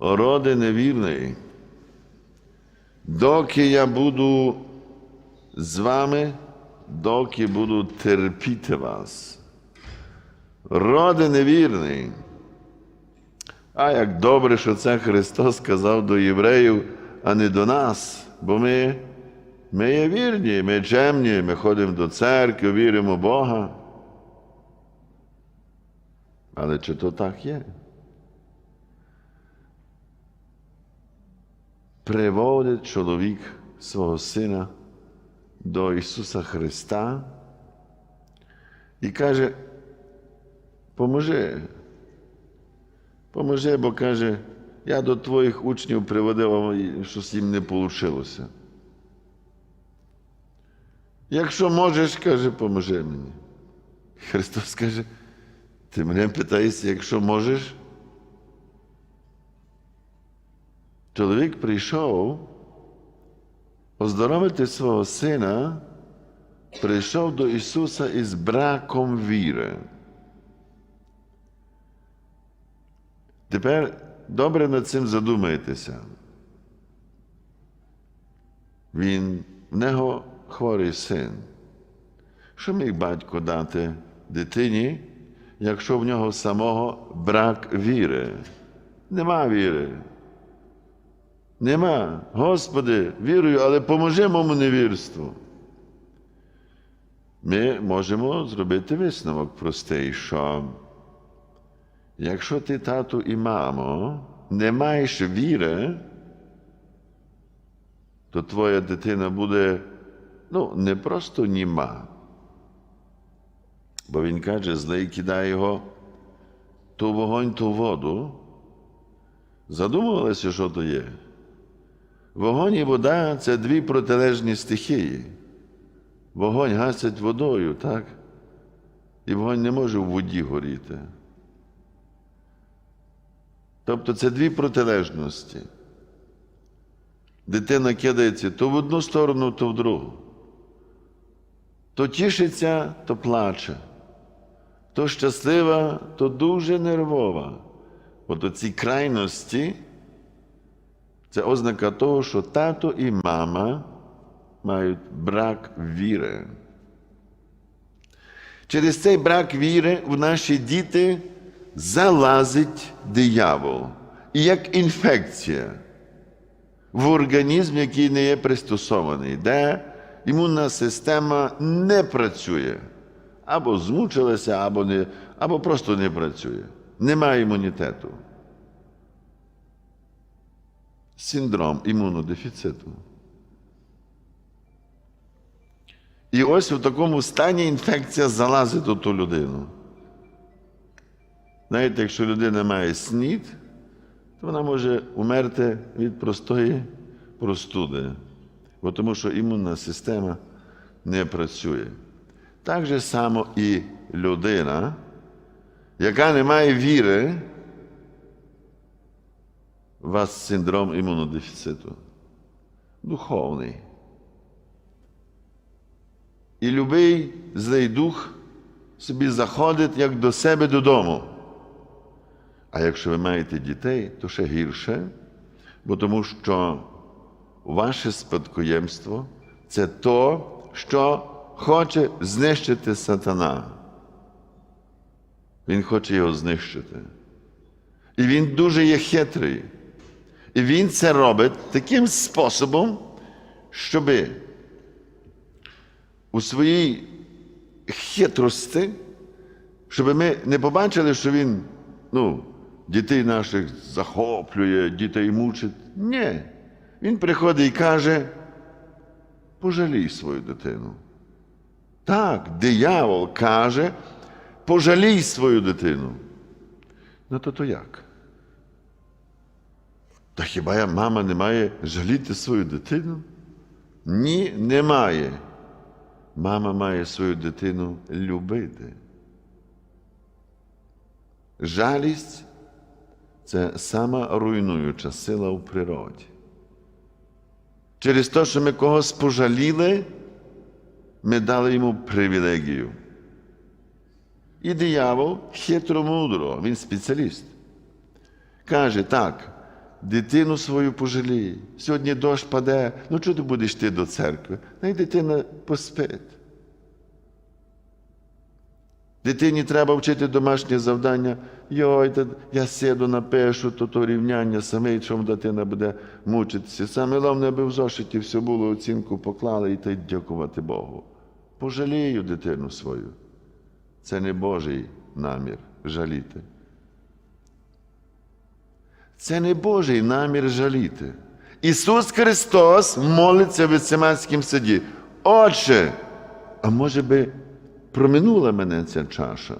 роде невірний, доки я буду з вами, доки буду терпіти вас. Роде невірний. А як добре, що це Христос сказав до євреїв, а не до нас, бо ми, ми є вірні, ми чемні, ми ходимо до церкви, віримо в Бога. Але чи то так є? Приводить чоловік свого сина до Ісуса Христа і каже, поможи. Поможи, бо каже, я до твоїх учнів приводив, щось їм не вийшло. Якщо можеш, каже, поможи мені. Христос каже, ти мене питаєшся, якщо можеш. Чоловік прийшов оздоровити свого сина, прийшов до Ісуса із браком віри. Тепер добре над цим задумайтеся. Він, в нього хворий син. Що міг батько дати дитині, якщо в нього самого брак віри? Нема віри. Нема. Господи, вірую, але поможи моєму невірству. Ми можемо зробити висновок простий, що якщо ти, тату і мамо, не маєш віри, то твоя дитина буде ну, не просто німа. Бо він каже, злий кидає його то вогонь, то воду. Задумувалися, що то є? Вогонь і вода це дві протилежні стихії. Вогонь гасять водою, так? І вогонь не може в воді горіти. Тобто це дві протилежності. Дитина кидається то в одну сторону, то в другу. То тішиться, то плаче. То щаслива, то дуже нервова. От оці крайності це ознака того, що тато і мама мають брак віри. Через цей брак віри в наші діти залазить диявол. І як інфекція в організм, який не є пристосований, де імунна система не працює. Або змучилася, або, не, або просто не працює. Немає імунітету. Синдром імунодефіциту. І ось в такому стані інфекція залазить у ту людину. Знаєте, якщо людина має снід, то вона може умерти від простої простуди, бо тому що імунна система не працює. Так же само і людина, яка не має віри, вас синдром імунодефіциту. Духовний. І любий злий дух собі заходить як до себе додому. А якщо ви маєте дітей, то ще гірше, бо тому що ваше спадкоємство це то, що хоче знищити сатана. Він хоче його знищити. І він дуже є хитрий. І він це робить таким способом, щоби у своїй хитрості, щоб ми не побачили, що він ну, дітей наших захоплює, дітей мучить. Ні. Він приходить і каже, пожалій свою дитину. Так, диявол каже, пожалій свою дитину. Ну то то як? Та хіба мама не має жаліти свою дитину? Ні, немає. Мама має свою дитину любити. Жалість це сама руйнуюча сила у природі. Через те, що ми когось пожаліли, ми дали йому привілегію. І диявол хитро мудро, він спеціаліст. Каже так, дитину свою пожалій. Сьогодні дощ паде, ну чого ти будеш йти до церкви? Най дитина поспить. Дитині треба вчити домашнє завдання. Йой, я сіду, напишу, то то рівняння саме, чому дитина буде мучитися. Саме головне, аби в зошиті все було, оцінку поклали і та й дякувати Богу. Пожалію дитину свою. Це не Божий намір жаліти. Це не Божий намір жаліти. Ісус Христос молиться в Гециманському саді. Отче, а може би проминула мене ця чаша?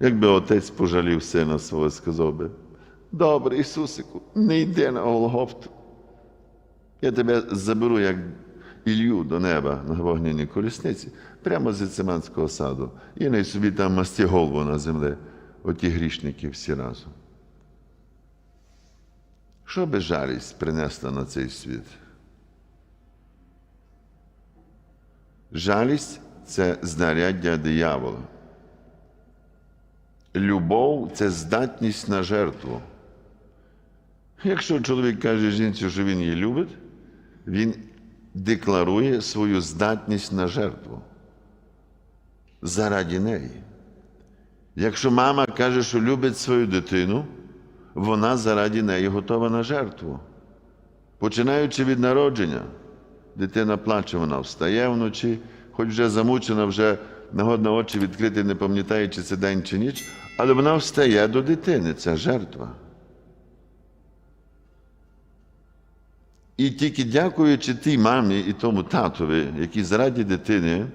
Якби отець пожалів сина свого, сказав би, добре, Ісусику, не йди на Голгофту. Я тебе заберу, як Ілью до неба на вогняній колісниці, прямо з Гециманського саду. І най собі там масті голову на землі, оті грішники всі разом. Що би жалість принесла на цей світ? Жалість це знаряддя диявола. Любов це здатність на жертву. Якщо чоловік каже жінці, що він її любить, він декларує свою здатність на жертву заради неї. Якщо мама каже, що любить свою дитину, вона заради неї готова на жертву. Починаючи від народження, дитина плаче, вона встає вночі, хоч вже замучена, вже нагодно очі відкрити, не пам'ятає, чи це день чи ніч, але вона встає до дитини, це жертва. І тільки дякуючи тій мамі і тому татові, який заради дитини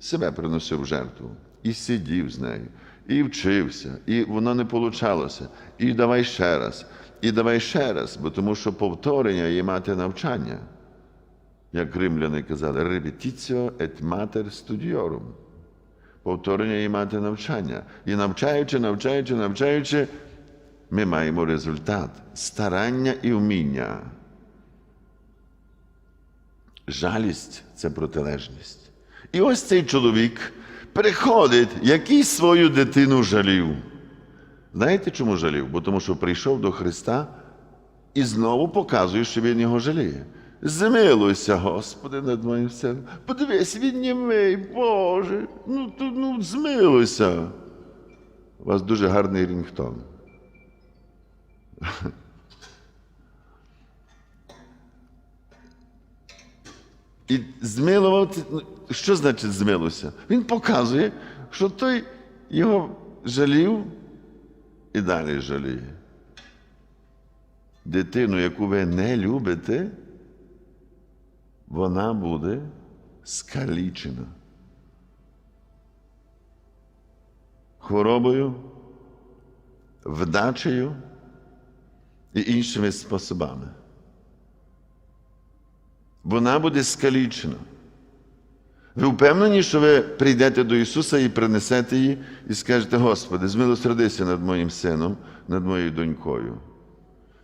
себе приносив в жертву, і сидів з нею, і вчився, і воно не получалося. І давай ще раз, і давай ще раз, бо тому що повторення є мати навчання. Як римляни казали, repetitio et mater studiorum. Повторення є мати навчання. І навчаючи, навчаючи, навчаючи, ми маємо результат старання і вміння. Жалість це протилежність. І ось цей чоловік приходить, який свою дитину жалів. Знаєте, чому жалів? Бо тому що прийшов до Христа і знову показує, що він його жаліє. Змилуйся, Господи, над моїм серцем. Подивись, він німий, Боже. Ну, то, ну змилуйся. У вас дуже гарний рінгтон. І змилував, ну, що значить змилувався? Він показує, що той його жалів і далі жаліє. Дитину, яку ви не любите, вона буде скалічена. Хворобою, вдачею і іншими способами вона буде скалічена. Ви впевнені, що ви прийдете до Ісуса і принесете її і скажете, Господи, змилосердися над моїм сином, над моєю донькою.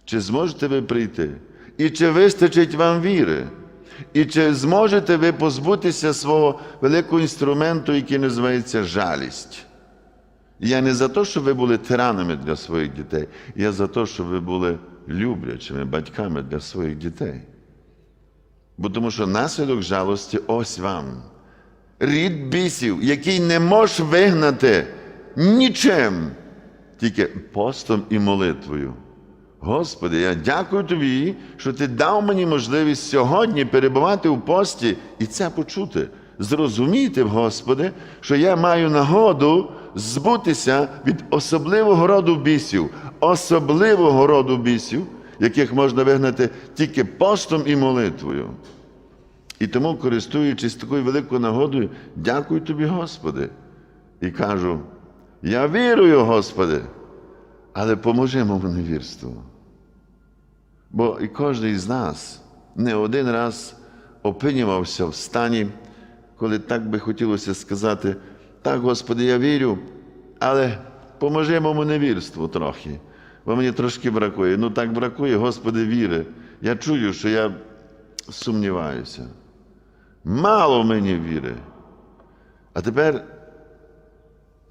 Чи зможете ви прийти? І чи вистачить вам віри? І чи зможете ви позбутися свого великого інструменту, який називається жалість? Я не за те, щоб ви були тиранами для своїх дітей, я за те, щоб ви були люблячими батьками для своїх дітей. Бо тому що наслідок жалості ось вам. Рід бісів, який не можеш вигнати нічим, тільки постом і молитвою. Господи, я дякую Тобі, що Ти дав мені можливість сьогодні перебувати у пості і це почути, зрозуміти, Господи, що я маю нагоду збутися від особливого роду бісів, особливого роду бісів, яких можна вигнати тільки постом і молитвою. І тому, користуючись такою великою нагодою, дякую тобі, Господи, і кажу: я вірую, Господи, але поможи моєму невірству. Бо і кожен з нас не один раз опинювався в стані, коли так би хотілося сказати, так, Господи, я вірю, але поможи моєму невірству трохи, бо мені трошки бракує. Ну так бракує, Господи, віри. Я чую, що я сумніваюся. Мало мені віри. А тепер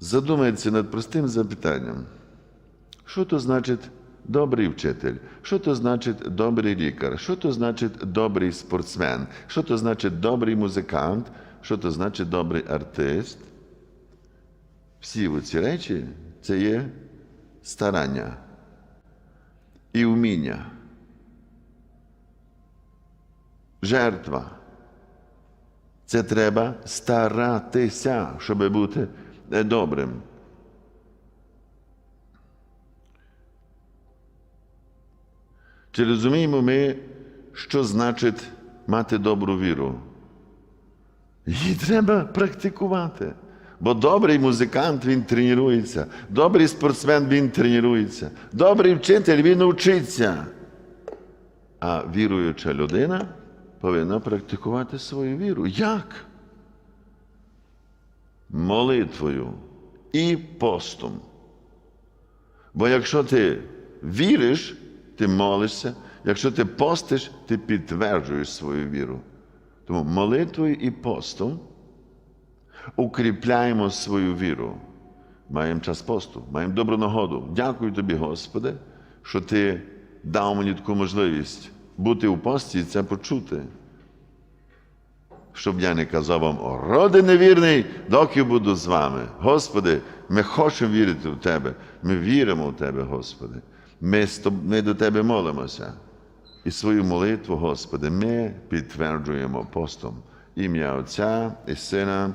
задумається над простим запитанням. Що то значить добрий вчитель? Що то значить добрий лікар? Що то значить добрий спортсмен? Що то значить добрий музикант? Що то значить добрий артист? Всі ці речі це є старання і вміння. Жертва. Це треба старатися, щоб бути е, добрим. Чи розуміємо ми, що значить мати добру віру? Її треба практикувати. Бо добрий музикант він тренується, добрий спортсмен він тренується, добрий вчитель він вчиться. А віруюча людина повинна практикувати свою віру. Як? Молитвою і постом. Бо якщо ти віриш, ти молишся, якщо ти постиш, ти підтверджуєш свою віру. Тому молитвою і постом укріпляємо свою віру. Маємо час посту, маємо добру нагоду. Дякую тобі, Господи, що ти дав мені таку можливість бути у пості і це почути. Щоб я не казав вам, о, роди невірний, доки буду з вами. Господи, ми хочемо вірити в Тебе. Ми віримо в Тебе, Господи. Ми, ми до Тебе молимося. І свою молитву, Господи, ми підтверджуємо постом ім'я Отця і Сина